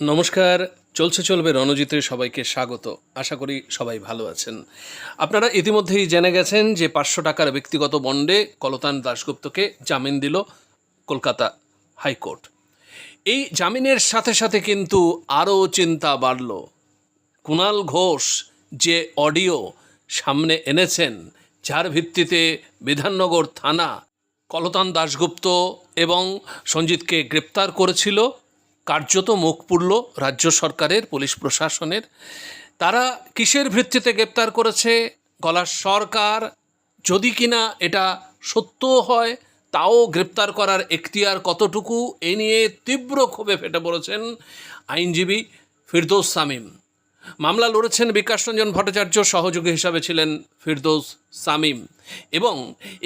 নমস্কার, চলছে চলবে রণজিতের সবাইকে স্বাগত। আশা করি সবাই ভালো আছেন। আপনারা ইতিমধ্যেই জেনে গেছেন যে পাঁচশো টাকার ব্যক্তিগত বন্ডে কলতান দাশগুপ্তকে জামিন দিল কলকাতা হাইকোর্ট। এই জামিনের সাথে সাথে কিন্তু আরও চিন্তা বাড়ল। কুণাল ঘোষ যে অডিও সামনে এনেছেন, যার ভিত্তিতে বিধাননগর থানা কলতান দাশগুপ্ত এবং সঞ্জিতকে গ্রেপ্তার করেছিল কার্যত মুখ পুড়ল রাজ্য সরকারের, পুলিশ প্রশাসনের। তারা কিসের ভিত্তিতে গ্রেপ্তার করেছে? গলার সরকার, যদি কিনা এটা সত্য হয়, তাও গ্রেপ্তার করার এখতিয়ার কতটুকু? এ নিয়ে তীব্র ক্ষোভে ফেটে পড়েছেন আইনজীবী ফিরদৌস সামিম মামলা লড়েছেন বিকাশ রঞ্জন ভট্টাচার্য, সহযোগী হিসাবে ছিলেন ফিরদৌস সামিম এবং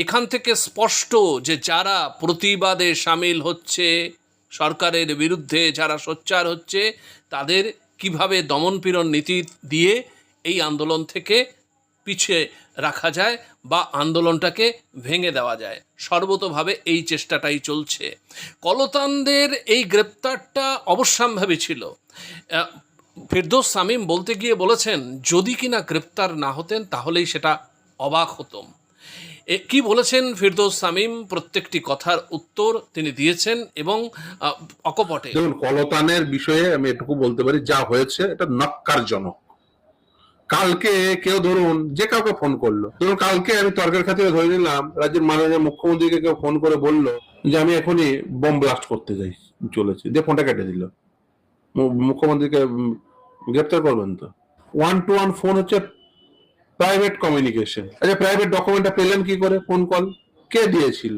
এখান থেকে স্পষ্ট যে যারা প্রতিবাদে সামিল হচ্ছে সরকারের বিরুদ্ধে যারা সোচ্চার হচ্ছে, তাদের কীভাবে দমনপীড়ন নীতি দিয়ে এই আন্দোলন থেকে পিছিয়ে রাখা যায় বা আন্দোলনটাকে ভেঙে দেওয়া যায়? সর্বতোভাবে এই চেষ্টাটাই চলছে। কলতানদের এই গ্রেপ্তারটা অবশ্যম্ভাবী ছিল। ফিরদৌস সামিম বলতে গিয়ে বলেছেন, যদি কিনা গ্রেপ্তার না হতেন, তাহলেই সেটা অবাক হতম। কি বলেছেন ফিরদৌস সামিম প্রত্যেকটি কথার উত্তর তিনি দিয়েছেন এবং অকপটে। দেখুন, কলতানের বিষয়ে আমি এটুকু বলতে পারি, যা হয়েছে এটা নক্কারজনক কালকে কেউ ধরুন, যে কাউকে ফোন করল। ধরুন, কালকে আমি তর্কের খাতিরে ধরে নিলাম, রাজ্যের মাননীয় মুখ্যমন্ত্রীকে কেউ ফোন করে বলল যে, আমি এখনই বোম ব্লাস্ট করতে যাই, চলেছি। দিয়ে ফোনটা কেটে দিল। মুখ্যমন্ত্রীকে গ্রেপ্তার করবেন তো? ওয়ান টু ওয়ান ফোন হচ্ছে প্রাইভেট কমিউনিকেশন আচ্ছা প্রাইভেট ডকুমেন্টটা পেলেন কি করে? ফোন কল কে দিয়েছিল?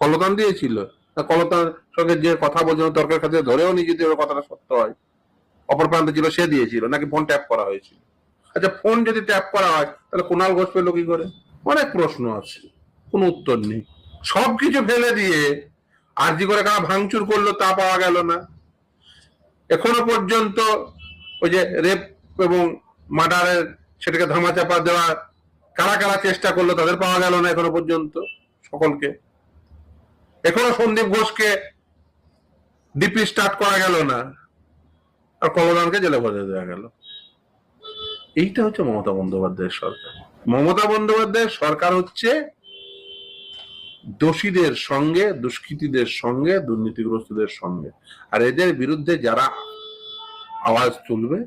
কলতান দিয়েছিল? না কলতান সঙ্গে যে কথা বলছিল, তর্কের খাতিরে ধরেও নি যদি ওর কথাটা সত্য হয়। অপর প্রান্তে ছিল, সে দিয়েছিল, নাকি ফোন ট্যাপ করা হয়েছিল? আচ্ছা ফোন যদি ট্যাপ করা হয়, তাহলে কুণাল ঘোষ পেল কি করে? অনেক প্রশ্ন আছে, কোনো উত্তর নেই। সব কিছু ফেলে দিয়ে আরজি করে কারা ভাঙচুর করল তা পাওয়া গেল না। এখনও পর্যন্ত ওই যে রেপ এবং মার্ডারের সেটাকে ধামাচাপা দেওয়ার কারা কারা চেষ্টা করল তাদের পাওয়া গেল না এখনও পর্যন্ত সকলকে। এখনও সন্দীপ ঘোষকে ডিপি স্টার্ট করা গেল না। আর কমলদানকে জেলে ভরে দেওয়া গেল। এইটা হচ্ছে মমতা বন্দ্যোপাধ্যায়ের সরকার। মমতা বন্দ্যোপাধ্যায়ের সরকার হচ্ছে দোষীদের সঙ্গে, দুষ্কৃতীদের সঙ্গে, দুর্নীতিগ্রস্তদের সঙ্গে। আর এদের বিরুদ্ধে যারা আওয়াজ তুলবে,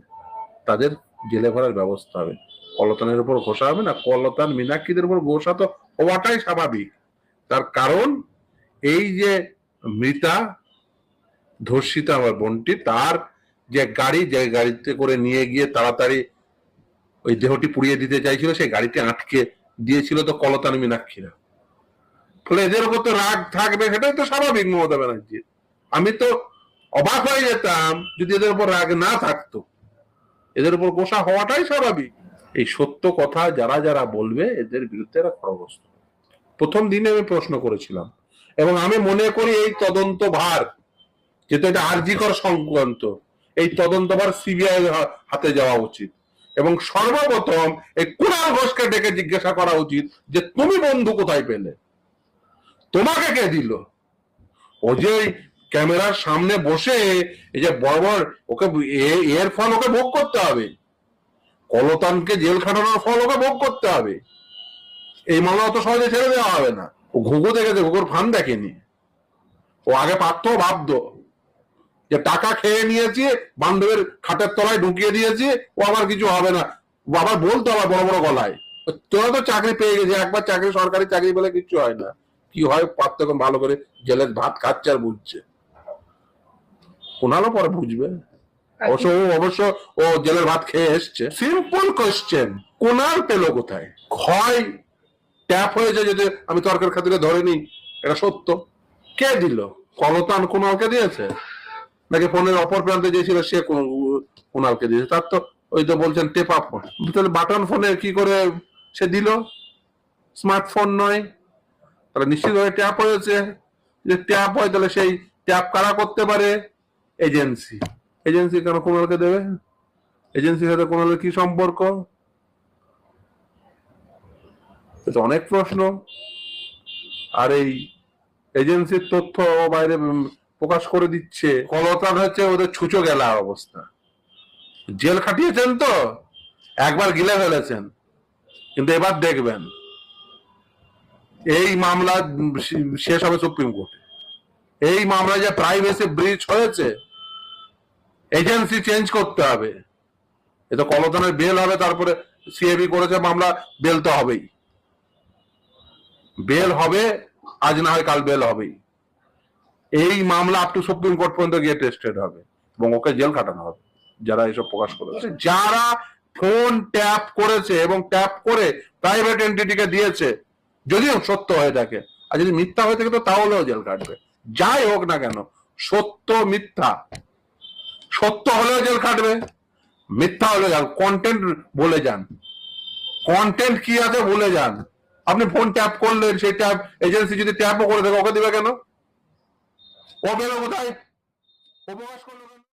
তাদের জেলে ভরার ব্যবস্থা হবে। কলতানের উপর ঘোষা হবে না, কলতান মীনাক্ষীদের উপর ঘোষা তো হওয়াটাই স্বাভাবিক। তার কারণ, এই যে মৃতা ধর্ষিতা আমার বোনটি, তার যে গাড়ি, যে গাড়িতে করে নিয়ে গিয়ে তাড়াতাড়ি ওই দেহটি পুড়িয়ে দিতে চাইছিল, সেই গাড়িতে আটকে দিয়েছিল তো কলতান মীনাক্ষীরা। ফলে এদের উপর তো রাগ থাকবে, সেটাই তো স্বাভাবিক মমতা ব্যানার্জির। আমি তো অবাক হয়ে যেতাম যদি এদের উপর রাগ না থাকতো। এদের উপর গোসা হওয়াটাই স্বাভাবিক। এই সত্য কথা যারা যারা বলবে, এদের বিরুদ্ধে এরা খড়গস্ত প্রথম দিনে আমি প্রশ্ন করেছিলাম, এবং আমি মনে করি এই তদন্ত ভার, যেহেতু এটা আর্জিকর সংক্রান্ত, এই তদন্ত ভার সিবিআই হাতে যাওয়া উচিত। এবং সর্বপ্রথম এই কুণাল ঘোষকে ডেকে জিজ্ঞাসা করা উচিত যে, তুমি বন্ধু কোথায় পেলে? তোমাকে কে দিল? ও যে ক্যামেরার সামনে বসে এই যে বড় বড় ওকে এর ফল ওকে ভোগ করতে হবে। কলতানকে জেল খাটানোর ফল ওকে ভোগ করতে হবে। এই মামলা অত সহজে ছেড়ে দেওয়া হবে না। ও ঘুঘু দেখেছে, ঘুঘুর ফান দেখেনি। ও আগে পারতো, ভাবতো যে টাকা খেয়ে নিয়েছি, বান্ধবের খাটের তলায় ঢুকিয়ে দিয়েছি, ও আবার কিছু হবে না। আবার বলতো আবার বড় বড় গলায়, তোরা তো চাকরি পেয়ে গেছে একবার চাকরি সরকারি চাকরি বলে কিছু হয় না। কি হয়, পারতো ভালো করে জেলের ভাত খাচ্ছে আর বুঝছে। কোনালো পরে বুঝবে? অবশ্য ও অবশ্য ও জেলের ভাত খেয়ে এসছে। সিম্পল কোয়েশ্চেন কোনাল পেল কোথায়? হয় ট্যাপ হয়েছে যদি আমি তর্কের খাতিরে ধরে নিই এটা সত্য। কে দিল? কলতান কোনালকে দিয়েছে? নাকি ফোনের অপর প্রান্তে যে ছিল সে কোন- কোনালকে দিয়েছে? তার তো ওই তো বলছেন টেপা ফোন। তাহলে বাটন ফোনে কি করে সে দিল? স্মার্টফোন নয়। তাহলে নিশ্চিতভাবে ট্যাপ হয়েছে। যে ট্যাপ হয় তাহলে সেই ট্যাপ কারা করতে পারে? এজেন্সি। এজেন্সি কেন কোনালকে দেবে? এজেন্সির সাথে কোনালের কি সম্পর্ক? অনেক প্রশ্ন। আর এই এজেন্সির তথ্য বাইরে প্রকাশ করে দিচ্ছে। কলতান হচ্ছে ওদের ছুচো গেলা অবস্থা। জেল খাটিয়েছেন তো? একবার গিলে ফেলেছেন। কিন্তু এবার দেখবেন। এই মামলা শেষ হবে সুপ্রিম কোর্টে। এই মামলায় যে প্রাইভেসি ব্রিচ হয়েছে এজেন্সি চেঞ্জ করতে হবে। এ তো কলতানের বেল হবে, তারপরে সিএবি করেছে, মামলা বেল তো হবেই। বেল হবে, আজ না হয় কাল বেল হবেই। এই মামলা আপ টু সুপ্রিম কোর্ট পর্যন্ত গিয়ে টেস্টেড হবে এবং ওকে জেল কাটানো হবে, যারা এসব প্রকাশ করেছে। যারা ফোন ট্যাপ করেছে এবং ট্যাপ করে প্রাইভেট এন্টিটিকে দিয়েছে, যদিও সত্য হয়ে থাকে, আর যদি মিথ্যা হয়ে থাকে, তো তাহলেও জেল কাটবে যাই হোক না কেন, সত্য মিথ্যা। সত্য হলেও জেল কাটবে মিথ্যা হলে যান কন্টেন্ট বলে যান। কন্টেন্ট কি আছে বলে যান। আপনি ফোন ট্যাপ করলেন, সেই ট্যাপ এজেন্সি যদি ট্যাপও করে দেবে ওকে দিবে কেন? ও বেরো কোথায়? প্রকাশ করল।